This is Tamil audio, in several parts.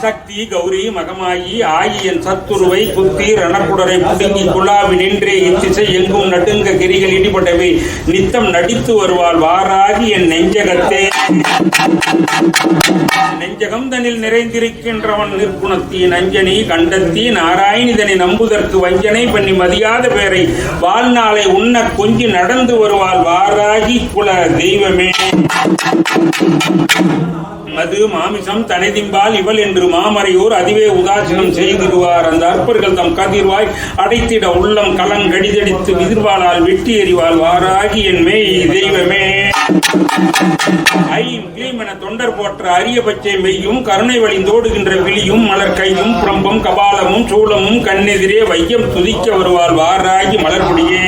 சக்தி கௌரி மகமாயி ஆகியன் சத்துருவை குத்தி ரணக்குடரை புடுங்கி குழாவி நின்றே இத்திசை எங்கும் நடுங்க கிரிகள் இடிபட்டவை. நித்தம் நடித்து வருவாள் வாராகி என் நெஞ்சகத்தே. நெஞ்சகம் தனில் நிறைந்திருக்கின்றவன் நிற்குணத்தி நஞ்சனி கண்டத்தி நாராயணிதனை நம்புதற்கு வஞ்சனை பண்ணி மதியாத பேரை. வாழ்நாளை உண்ண கொஞ்சி நடந்து வருவாள் வாராகி குல தெய்வமே. அது மாமிசம் தனைதிம்பால் இவள் என்று மாமறையோர் அதுவே உதாசீனம் செய்திருவார் அந்த அற்பர்கள் தம் கதிர்வாய் அடைத்திட உள்ளம் கலங்கடிதடித்து விதிர்வாளால் வெட்டி எறிவாள் வாராகி என் மேய் தெய்வமே. ஐயும் கிளீம் என தொண்டர் போற்ற அரிய பச்சை மெய்யும் கருணை வழிந்தோடுகின்ற விழியும் மலர் கையும் புறம்பும் கபாலமும் சூளமும் கண்ணெதிரே வையம் துதிக்க வருவாள் வாராகி மலர்புடியே.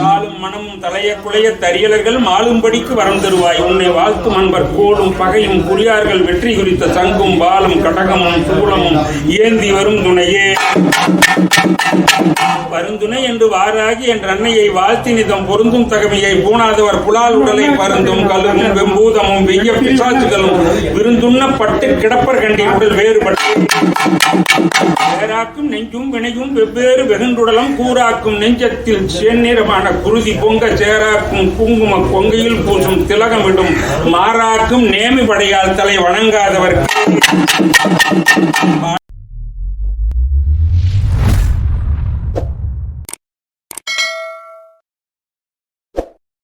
காலும் மனமும் தலைய குலைய தரியலர்கள் மாலும்படிக்கு வரம் தருவாய். உன்னை வாழ்த்தும் அன்பர் கோடும் பகையும் குறியார்கள் வெற்றி குறித்த சங்கும் பாலும் கடகமும் சூளமும் ஏந்தி வரும் துணையே. பருந்துணை என்று வாராகி என்ற அன்னையை வாழ்த்தி நிதம் பொருந்தும் தகமையை பூணாதவர் புலால் உடலை பருந்தும் கல்லும் வெம்பூதமும் வெய்ய பிசாசுகளும் விருந்துண்ண பட்டு கிடப்பர் கண்டி உடல் வேறுபட்டு. வேறாக்கும் நெஞ்சும் வினையும் வெவ்வேறு வெகுண்டுடலும் கூறாக்கும் நெஞ்சத்தில் செந்நிறமான குருதி பொங்க சேராக்கும் குங்கும கொங்கையில் பூசும் திலகமிடும் மாறாக்கும் நேமி படையால் தலை வணங்காதவர்